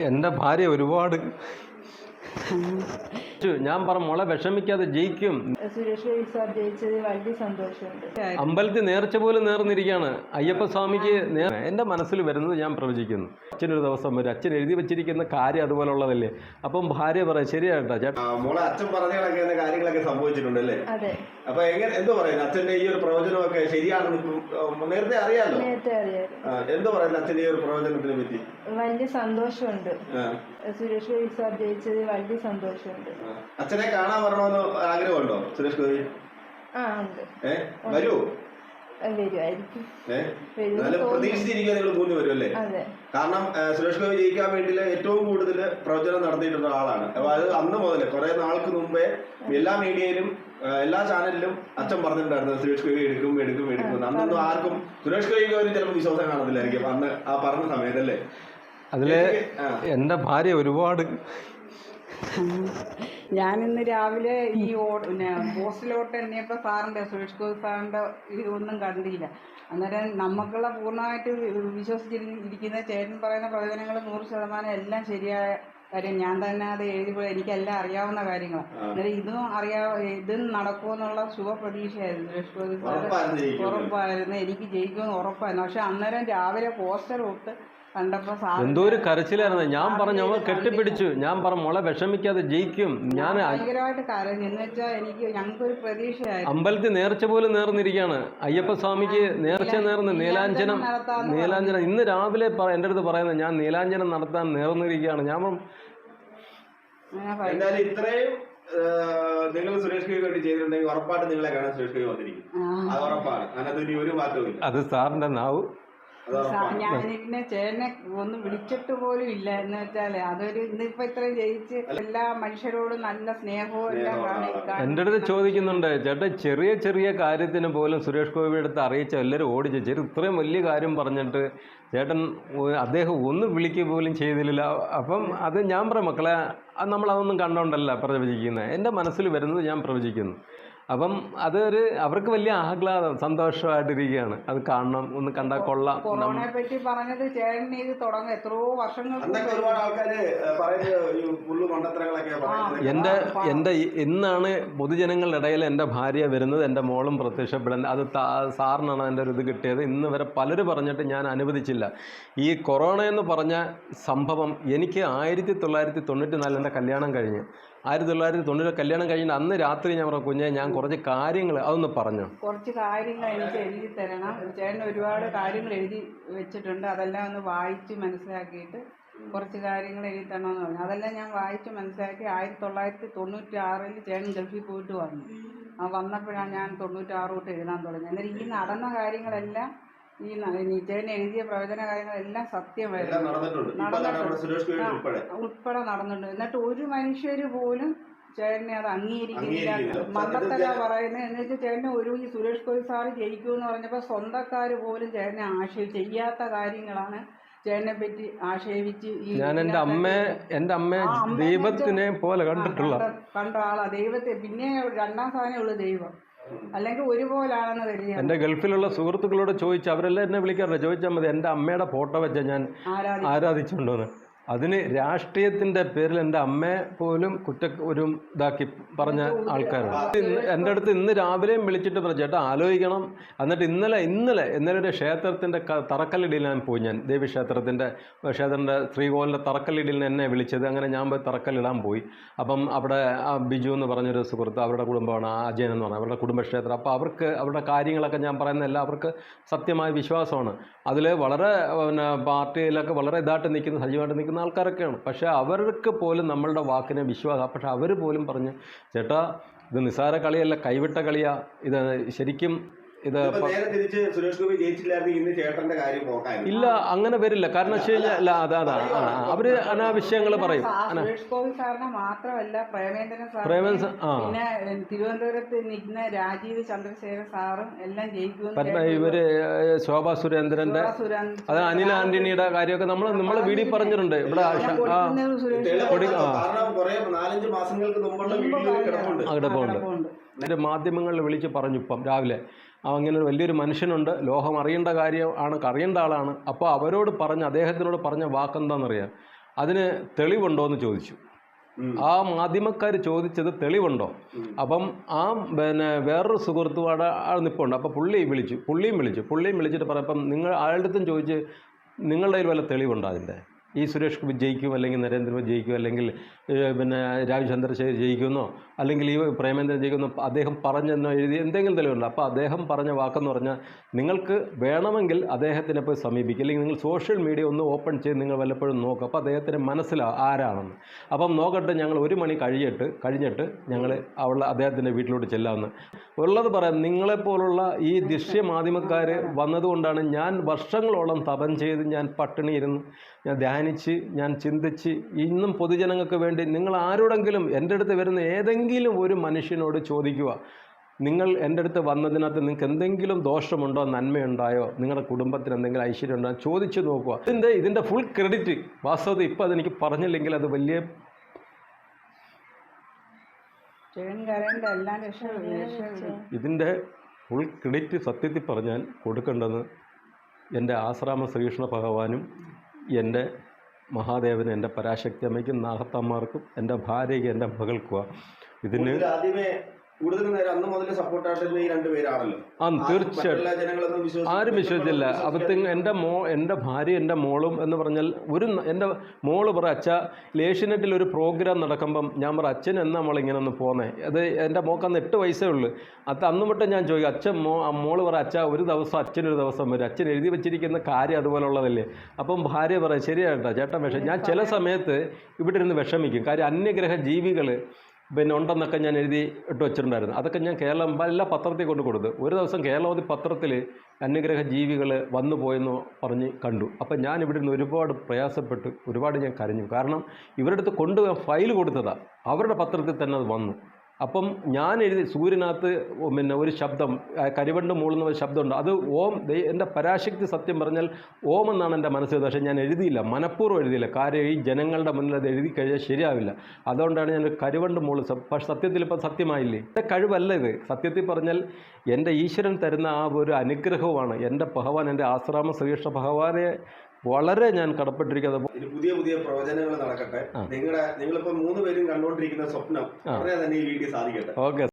എന്റെ ഭാര്യ ഒരുപാട്. ഞാൻ പറ മോളെ വിഷമിക്കാതെ ജയിക്കും. സുരേഷ് സാർ ജയിച്ചത് സന്തോഷമുണ്ട്. അമ്പലത്തിൽ നേർച്ച പോലും നേർന്നിരിക്കുകയാണ്. അയ്യപ്പ സ്വാമിക്ക് എന്റെ എന്റെ മനസ്സിൽ വരുന്നത് ഞാൻ പ്രവചിക്കുന്നു. അച്ഛനൊരു ദിവസം വരും അച്ഛൻ എഴുതി വെച്ചിരിക്കുന്ന കാര്യം അതുപോലുള്ളതല്ലേ? അപ്പം ഭാര്യ പറയാം ശരിയായിട്ടാ ചേട്ടാ മോളെ അച്ഛൻ പറഞ്ഞ കണക്കുന്ന കാര്യങ്ങളൊക്കെ സംഭവിച്ചിട്ടുണ്ട് അല്ലേ അതെ. അപ്പൊ എങ്ങനെ എന്തോ പറയുന്നത് അച്ഛന്റെ ഈ ഒരു പ്രവചനമൊക്കെ ശരിയാണെന്ന് നേരത്തെ അറിയാലോ? നേരത്തെ അറിയാം എന്തോ പറയുന്നത് അച്ഛന്റെ ഈ ഒരു പ്രവചനത്തിനെ പറ്റി? വലിയ സന്തോഷമുണ്ട്. സുരേഷ് സാർ ജയിച്ചത് വലിയ സന്തോഷമുണ്ട്. അച്ഛനെ കാണാൻ വരണമെന്ന് ആഗ്രഹമുണ്ടോ? സുരേഷ് ഗോപി? ആ ഉണ്ട്. ഏ? വരും. പ്രതീക്ഷിച്ചിരിക്കാൻ നിങ്ങൾ മൂന്ന് വരും അല്ലേ? അതെ. കാരണം സുരേഷ് ഗോപി ജയിക്കാൻ വേണ്ടി ഏറ്റവും കൂടുതൽ പ്രവചനം നടത്തിയിട്ടുള്ള ആളാണ് അപ്പൊ അത് അന്ന് മുതൽ കുറെ നാൾക്ക് മുമ്പേ എല്ലാ മീഡിയയിലും എല്ലാ ചാനലിലും അച്ഛൻ പറഞ്ഞിട്ടുണ്ടായിരുന്നു സുരേഷ് ഗോപി എടുക്കും എടുക്കും എടുക്കും. അന്നൊന്നും ആർക്കും സുരേഷ് ഗോപിക്ക് ഒരു ചിലപ്പോൾ വിശ്വാസം കാണത്തില്ലായിരിക്കും. അന്ന് ആ പറഞ്ഞ സമയത്തല്ലേ? അതിലെ എന്റെ എന്റെ ഭാര്യ ഒരുപാട് ഞാനിന്ന് രാവിലെ ഈ പിന്നെ പോസ്റ്റിലോട്ട് എണ്ണിയപ്പോൾ സാറിന്റെ സുരേഷ് ഗോപി സാറിന്റെ ഇതൊന്നും കണ്ടില്ല. അന്നേരം നമുക്കുള്ള പൂർണമായിട്ട് വിശ്വസിച്ചിരിക്കുന്ന ചേട്ടൻ പറയുന്ന പ്രവചനങ്ങൾ നൂറ് ശതമാനം എല്ലാം ശരിയായ കാര്യം. ഞാൻ തന്നെ അത് എഴുതി പോയി എനിക്കെല്ലാം അറിയാവുന്ന കാര്യങ്ങളാണ് അന്നേരം ഇതും അറിയാ ഇതും നടക്കുമെന്നുള്ള ശുഭപ്രതീക്ഷയായിരുന്നു സുരേഷ് ഗോപി സാറ്. ഉറപ്പായിരുന്നു എനിക്ക് ജയിക്കുമെന്ന് ഉറപ്പായിരുന്നു. പക്ഷെ അന്നേരം രാവിലെ പോസ്റ്റർ ഒട്ട് സാർ എന്തോ ഒരു കരച്ചിലായിരുന്നു. ഞാൻ പറഞ്ഞു അവൻ കെട്ടിപ്പിടിച്ചു. ഞാൻ പറഞ്ഞു മോളെ വിഷമിക്കാതെ ജയിക്കും. ഞാൻ ഭയങ്കരമായിട്ട് കരഞ്ഞു. എന്ന് വെച്ചാൽ എനിക്ക് ഞങ്ങൾക്കൊരു പ്രതീക്ഷയായിരുന്നു. അമ്പലത്തിൽ നേർച്ച പോലും നേർന്നിരിക്കുകയാണ്. അയ്യപ്പ സ്വാമിക്ക് നേർച്ച നേർന്ന് നീലാഞ്ജനം നീലാഞ്ചനം നീലാഞ്ജനം ഇന്ന് രാവിലെ പറ- എന്റെ അടുത്ത് പറയുന്നത് ഞാൻ നീലാഞ്ജനം നടത്താൻ നേർന്നിരിക്കുകയാണ്. ഞാൻ എന്തായാലും ഇത്രയും നിങ്ങൾ സുരേഷ് ഗോപി വേണ്ടി ചെയ്തിട്ടുണ്ടെങ്കിൽ ഉറപ്പായിട്ട് നിങ്ങളെ കാണാൻ സുരേഷ് ഗോപി വന്നിരിക്കും. ആ. അത് ഉറപ്പാണ്. അതിനകത്ത് ഇനി ഒരു മാറ്റവും അത് സാറിന്റെ നാവ്. അത് ചേനെ ഒന്ന് വിളിച്ചിട്ട് പോലും ഇല്ല. എന്ന് വെച്ചാൽ അതൊരു ഇന്നിപ്പോ ഇത്രയും ജയിച്ച് എല്ലാ മനുഷ്യരോടും നല്ല സ്നേഹവും എല്ലാം കാണി- കാണി- എന്റെ അടുത്ത് ചോദിക്കുന്നുണ്ട് ചേട്ടാ ചെറിയ ചെറിയ കാര്യത്തിന് പോലും സുരേഷ് ഗോപിയുടെ അടുത്ത് അറിയിച്ച എല്ലാവരും ഓടിച്ചു ചേട്ടൻ ഇത്രയും വലിയ കാര്യം പറഞ്ഞിട്ട് ചേട്ടൻ ഒ- അദ്ദേഹം ഒന്ന് വിളിക്കുക പോലും ചെയ്തില്ല. അപ്പം അത് ഞാൻ പറയാം മക്കളെ അത് നമ്മൾ അതൊന്നും കണ്ടോണ്ടല്ല പ്രവചിക്കുന്നത് എന്റെ മനസ്സിൽ വരുന്നത് ഞാൻ പ്രവചിക്കുന്നു. അപ്പം അതൊരു അവർക്ക് വലിയ ആഹ്ലാദം സന്തോഷമായിട്ടിരിക്കുകയാണ്. അത് കാണണം ഒന്ന് കണ്ടാൽ കൊള്ളാം. കൊറോണയെ പറ്റി പറഞ്ഞത് ചേട്ടൻ ഇത് തുടങ്ങും. എത്രയോ വർഷങ്ങൾക്ക് അന്നൊക്കെ ഒരുപാട് ആൾക്കാര് ഏഹ്, പറയുന്നത് ഈ പുള്ളു മണ്ടത്തരങ്ങളൊക്കെ പറയുന്നത് എന്റെ എന്റെ ഇന്നാണ് പൊതുജനങ്ങളുടെ ഇടയിൽ എന്റെ ഭാര്യ വരുന്നത് എന്റെ മോളും പ്രത്യക്ഷപ്പെടുന്നത്. അത് സാറിനാണ് എന്റെ ഒരു ഇത് കിട്ടിയത്. ഇന്ന് വരെ പലരും പറഞ്ഞിട്ട് ഞാൻ അനുവദിച്ചില്ല. ഈ കൊറോണ എന്ന് പറഞ്ഞ സംഭവം എനിക്ക് ആയിരത്തി തൊള്ളായിരത്തി തൊണ്ണൂറ്റി നാലിൽ എന്റെ കല്യാണം കഴിഞ്ഞ്. ആയിരത്തി തൊള്ളായിരത്തി തൊണ്ണൂറ് കല്യാണം കഴിഞ്ഞ അന്ന് രാത്രി ഞാൻ പറഞ്ഞു കുഞ്ഞെ ഞാൻ കുറച്ച് കാര്യങ്ങൾ അതൊന്ന് പറഞ്ഞു? കുറച്ച് കാര്യങ്ങൾ എനിക്ക് എഴുതി തരണം. ചേട്ടൻ ഒരുപാട് കാര്യങ്ങൾ എഴുതി വെച്ചിട്ടുണ്ട്. അതെല്ലാം ഒന്ന് വായിച്ച് മനസ്സിലാക്കിയിട്ട് കുറച്ച് കാര്യങ്ങൾ എഴുതി തരണമെന്ന് പറഞ്ഞു. അതെല്ലാം ഞാൻ വായിച്ച് മനസ്സിലാക്കി ആയിരത്തി തൊള്ളായിരത്തി തൊണ്ണൂറ്റി ആറിൽ ചേട്ടൻ ഗൾഫിൽ പോയിട്ട് വന്നു. ആ വന്നപ്പോഴാണ് ഞാൻ തൊണ്ണൂറ്റാറ് തൊട്ട് എഴുതാൻ തുടങ്ങി അന്നേരം ഈ നടന്ന കാര്യങ്ങളെല്ലാം ഈ നിജയൻ എഴുതിയ പ്രവചന കാര്യങ്ങളെല്ലാം എല്ലാം സത്യമായിരുന്നു നടന്നിട്ടുണ്ട്. ഇപ്പൊ നമ്മുടെ സുരേഷ് ഗോപി ആ. ഉൾപ്പെടെ. നടന്നിട്ടുണ്ട്. എന്നിട്ട് ഒരു മനുഷ്യര് പോലും ചേട്ടനെ അത് അംഗീകരിക്കുന്നില്ല. മണ്ടത്തല പറയുന്നത് എന്ന് വെച്ചാൽ ചേട്ടനെ ഒരു ഈ സുരേഷ് ഗോപി സാറ് ജയിക്കുമെന്ന് പറഞ്ഞപ്പോൾ സ്വന്തക്കാര് പോലും ചേട്ടനെ ആശയ ചെയ്യാത്ത കാര്യങ്ങളാണ് ചേട്ടനെ പറ്റി ആക്ഷേപിച്ച് ഞാൻ എന്റെ അമ്മയെ എന്റെ അമ്മയെ അമ്മ ദൈവത്തിനെ പോലെ കണ്ടിട്ടുള്ള കണ്ട- കണ്ട ആളാ. ദൈവത്തെ പിന്നെ രണ്ടാം സ്ഥാനമേ ഉള്ളൂ ദൈവം. അല്ലെങ്കിൽ ഒരുപോലാണെന്ന് കരുതി എന്റെ ഗൾഫിലുള്ള സുഹൃത്തുക്കളോട് ചോദിച്ചു അവരെല്ലാം എന്നെ വിളിക്കാറില്ല. ചോദിച്ചാൽ മതി എന്റെ അമ്മയുടെ ഫോട്ടോ വെച്ച ഞാൻ ആരാധിച്ചുണ്ടോന്ന്. ആരാധിച്ചുകൊണ്ടുവന്ന് അതിന് രാഷ്ട്രീയത്തിന്റെ പേരിൽ എന്റെ അമ്മയെ പോലും കുറ്റ ഒരു ഇതാക്കി പറഞ്ഞ ആൾക്കാരാണ്. എന്റെ അടുത്ത് ഇന്ന് രാവിലെയും വിളിച്ചിട്ട് പറഞ്ഞു ചേട്ടാ ആലോചിക്കണം. എന്നിട്ട് ഇന്നലെ ഇന്നലെ ഇന്നലെ ഒരു ക്ഷേത്രത്തിന്റെ തറക്കല്ലിടിയിൽ ഞാൻ പോയി. ഞാൻ ദേവീക്ഷേത്രത്തിന്റെ ക്ഷേത്രത്തിന്റെ ശ്രീകോലിന്റെ തറക്കല്ലിടിയിൽ എന്നെ വിളിച്ചത്. അങ്ങനെ ഞാൻ പോയി തറക്കല്ലിടാൻ പോയി. അപ്പം അവിടെ ആ ബിജു എന്ന് പറഞ്ഞൊരു സുഹൃത്ത് അവരുടെ കുടുംബമാണ് അജയൻ എന്ന് പറഞ്ഞത് അവരുടെ കുടുംബക്ഷേത്രം. അപ്പോൾ അവർക്ക് അവരുടെ കാര്യങ്ങളൊക്കെ ഞാൻ പറയുന്നതെല്ലാം അവർക്ക് സത്യമായ വിശ്വാസമാണ്. അതിൽ വളരെ പിന്നെ പാർട്ടിയിലൊക്കെ വളരെ ഇതായിട്ട് നിൽക്കുന്ന സജീവമായിട്ട് നിൽക്കുന്ന ആൾക്കാരൊക്കെയാണ്. പക്ഷേ അവർക്ക് പോലും നമ്മളുടെ വാക്കിനെ വിശ്വാസം പക്ഷേ അവർ പോലും പറഞ്ഞ് ചേട്ടാ ഇത് നിസ്സാര കളിയല്ല കൈവിട്ട കളിയാണ് ഇത് ശരിക്കും ഇത് നേരെ തിരിച്ച് സുരേഷ് ഗോപി ജയിച്ചില്ലായിരുന്നെങ്കിൽ ഇന്ന് ചേട്ടന്റെ കാര്യം പോക്കായിരുന്നു ഇല്ല അങ്ങനെ വരില്ല. കാരണം വെച്ച് കഴിഞ്ഞാൽ അല്ല അതാ. അവർ അനാവശ്യങ്ങൾ പറയും. സുരേഷ് ഗോപി സാറിനെ മാത്രമല്ല പ്രേമേന്ദ്രൻ ആ. പിന്നെ തിരുവനന്തപുരത്ത് നിൽക്കുന്ന രാജീവ് ചന്ദ്രശേഖരൻ സാറും എല്ലാം ജയിക്കുമെന്ന് ഇവർ ശോഭാ സുരേന്ദ്രന്റെ സുരാ അത് അനിൽ ആന്റണിയുടെ കാര്യമൊക്കെ നമ്മൾ നമ്മളെ വീഡിയോ പറഞ്ഞിട്ടുണ്ട്. ഇവിടെ കിടപ്പുണ്ട്. എന്റെ മാധ്യമങ്ങളിൽ വിളിച്ച് പറഞ്ഞു ഇപ്പം രാവിലെ. അങ്ങനെ ഒരു വലിയൊരു മനുഷ്യനുണ്ട്. ലോഹം അറിയേണ്ട കാര്യം ആണ് അറിയേണ്ട ആളാണ്. അപ്പോൾ അവരോട് പറഞ്ഞ അദ്ദേഹത്തിനോട് പറഞ്ഞ വാക്കെന്താണെന്നറിയാം അതിന് തെളിവുണ്ടോ എന്ന് ചോദിച്ചു. ആ മാധ്യമക്കാർ ചോദിച്ചത് തെളിവുണ്ടോ. അപ്പം ആ പിന്നെ വേറൊരു സുഹൃത്തുവാട ആൾ നിൽപ്പുണ്ട് അപ്പോൾ പുള്ളി വിളിച്ചു പുള്ളിയും വിളിച്ചു. പുള്ളിയും വിളിച്ചിട്ട് പറയപ്പം നിങ്ങൾ ആളുടെ അടുത്തും ചോദിച്ച് നിങ്ങളുടെ കയ്യിൽ വല്ല തെളിവുണ്ടോ അതിന്റെ? ഈ സുരേഷ് ജയിക്കും അല്ലെങ്കിൽ നരേന്ദ്രമോദി ജയിക്കും അല്ലെങ്കിൽ പിന്നെ രാജ് ചന്ദ്രശേഖർ ജയിക്കുമെന്നോ അല്ലെങ്കിൽ ഈ പ്രേമേന്ദ്രൻ ജയിക്കുമെന്നോ അദ്ദേഹം പറഞ്ഞെന്നോ എഴുതി എന്തെങ്കിലും തെളിവുണ്ടോ. അപ്പോൾ അദ്ദേഹം പറഞ്ഞ വാക്കെന്ന് പറഞ്ഞാൽ നിങ്ങൾക്ക് വേണമെങ്കിൽ അദ്ദേഹത്തിനെ പോയി സമീപിക്കുക. അല്ലെങ്കിൽ നിങ്ങൾ സോഷ്യൽ മീഡിയ ഒന്ന് ഓപ്പൺ ചെയ്ത് നിങ്ങൾ വല്ലപ്പോഴും നോക്കുക. അപ്പോൾ അദ്ദേഹത്തിന് മനസ്സിലാവും ആരാണെന്ന്. അപ്പം നോക്കട്ടെ ഞങ്ങൾ ഒരു മണി കഴിയിട്ട് കഴിഞ്ഞിട്ട് ഞങ്ങൾ അവളെ അദ്ദേഹത്തിന്റെ വീട്ടിലോട്ട് ചെല്ലാമെന്ന്. ഉള്ളത് പറയാം നിങ്ങളെപ്പോലുള്ള ഈ ദൃശ്യമാധ്യമക്കാർ വന്നതുകൊണ്ടാണ് ഞാൻ വർഷങ്ങളോളം തപം ചെയ്ത് ഞാൻ പട്ടിണി ഇരുന്ന് ഞാൻ ധ്യാനിച്ച് ഞാൻ ചിന്തിച്ച് ഇന്നും പൊതുജനങ്ങൾക്ക് വേണ്ടി നിങ്ങൾ ആരോടെങ്കിലും എന്റെ അടുത്ത് വരുന്ന ഏതെങ്കിലും ഒരു മനുഷ്യനോട് ചോദിക്കുക നിങ്ങൾ എന്റെ അടുത്ത് വന്നതിനകത്ത് നിങ്ങൾക്ക് എന്തെങ്കിലും ദോഷമുണ്ടോ നന്മയുണ്ടായോ? നിങ്ങളുടെ കുടുംബത്തിന് എന്തെങ്കിലും ഐശ്വര്യം ഉണ്ടോ ചോദിച്ചു നോക്കുക. ഇതിന്റെ ഇതിന്റെ ഫുൾ ക്രെഡിറ്റ് വാസ്തവത്തിൽ ഇപ്പോൾ അതെനിക്ക് പറഞ്ഞില്ലെങ്കിൽ അത് വലിയ ഇതിന്റെ ഫുൾ ക്രെഡിറ്റ് സത്യത്തിൽ പറഞ്ഞാൽ കൊടുക്കേണ്ടത് എന്റെ ആശ്രാമ ശ്രീകൃഷ്ണ ഭഗവാനും എന്റെ മഹാദേവനും എന്റെ പരാശക്തി അമ്മയ്ക്കും നാഗത്തമ്മമാർക്കും എന്റെ ഭാര്യയ്ക്ക് എന്റെ മകൾക്കുമാണ് ഇതിന് ആദ്യമേ കൂടുതൽ നേരം അന്ന് മുതൽ ഈ ആ ആരും തീർച്ചയായിട്ടും. ആരും വിശ്വസിച്ചില്ല. അപ്പത്തേക്ക് എന്റെ മോ എന്റെ ഭാര്യ എന്റെ മോളും എന്ന് പറഞ്ഞാൽ ഒരു എന്റെ മോൾ പറ അച്ഛ ലേഷ്യനെറ്റിൽ ഒരു പ്രോഗ്രാം നടക്കുമ്പം ഞാൻ പറ അച്ഛൻ എന്നാ മോൾ ഇങ്ങനെ ഒന്ന് പോന്നേ? അത് എന്റെ മോക്ക് അന്ന് എട്ട് വയസ്സേ ഉള്ളൂ. അത് അന്ന് തൊട്ട് ഞാൻ ചോദിക്കും അച്ഛൻ മോ ആ മോൾ പറ അച്ഛ ഒരു ദിവസം അച്ഛനൊരു ദിവസം വരും. അച്ഛൻ എഴുതി വെച്ചിരിക്കുന്ന കാര്യം അതുപോലുള്ളതല്ലേ? അപ്പം ഭാര്യ പറയാം ശരിയാട്ടോ ചേട്ടൻ വിഷം ഞാൻ ചില സമയത്ത് ഇവിടെ ഇരുന്ന് വിഷമിക്കും. കാര്യം അന്യഗ്രഹ ജീവികൾ പിന്നെ ഉണ്ടെന്നൊക്കെ ഞാൻ എഴുതി ഇട്ട് വെച്ചിട്ടുണ്ടായിരുന്നു. അതൊക്കെ ഞാൻ കേരളം എല്ലാ പത്രത്തിൽ കൊണ്ട് കൊടുത്തു ഒരു ദിവസം കേരളവതി പത്രത്തിൽ അന്യഗ്രഹ ജീവികൾ വന്നു പോയെന്ന് പറഞ്ഞ് കണ്ടു. അപ്പം ഞാൻ ഇവിടെ നിന്ന് ഒരുപാട് പ്രയാസപ്പെട്ട് ഒരുപാട് ഞാൻ കരഞ്ഞു. കാരണം ഇവരുടെ അടുത്ത് കൊണ്ടുപോകാൻ ഫയൽ കൊടുത്തതാണ് അവരുടെ പത്രത്തിൽ തന്നെ അത് വന്നു. അപ്പം ഞാൻ എഴുതി സൂര്യനകത്ത് പിന്നെ ഒരു ശബ്ദം കരിവണ്ട് മൂളുന്ന ഒരു ശബ്ദമുണ്ട്. അത് ഓം എന്റെ പരാശക്തി സത്യം പറഞ്ഞാൽ ഓം എന്നാണ് എന്റെ മനസ്സിൽ. പക്ഷേ ഞാൻ എഴുതിയില്ല മനഃപൂർവം എഴുതിയില്ല. കാര്യം ഈ ജനങ്ങളുടെ മുന്നിൽ അത് എഴുതി കഴിഞ്ഞാൽ ശരിയാവില്ല. അതുകൊണ്ടാണ് ഞാൻ കരിവണ്ട് മൂൾ പക്ഷെ സത്യത്തിൽ ഇപ്പം സത്യമായില്ലേ? എന്റെ കഴിവല്ല ഇത്. സത്യത്തിൽ പറഞ്ഞാൽ എന്റെ ഈശ്വരൻ തരുന്ന ആ ഒരു അനുഗ്രഹമാണ് എന്റെ ഭഗവാൻ എന്റെ ആശ്രാമ ശ്രീകൃഷ്ണ ഭഗവാനെ വളരെ ഞാൻ കടപ്പെട്ടിരിക്കുന്നത് പുതിയ പുതിയ പ്രവചനങ്ങൾ നടക്കട്ടെ. നിങ്ങളുടെ നിങ്ങളിപ്പോ മൂന്ന് പേരും കണ്ടുകൊണ്ടിരിക്കുന്ന സ്വപ്നം. തന്നെ ഈ വീഡിയോ സാധിക്കട്ടെ ഓക്കെ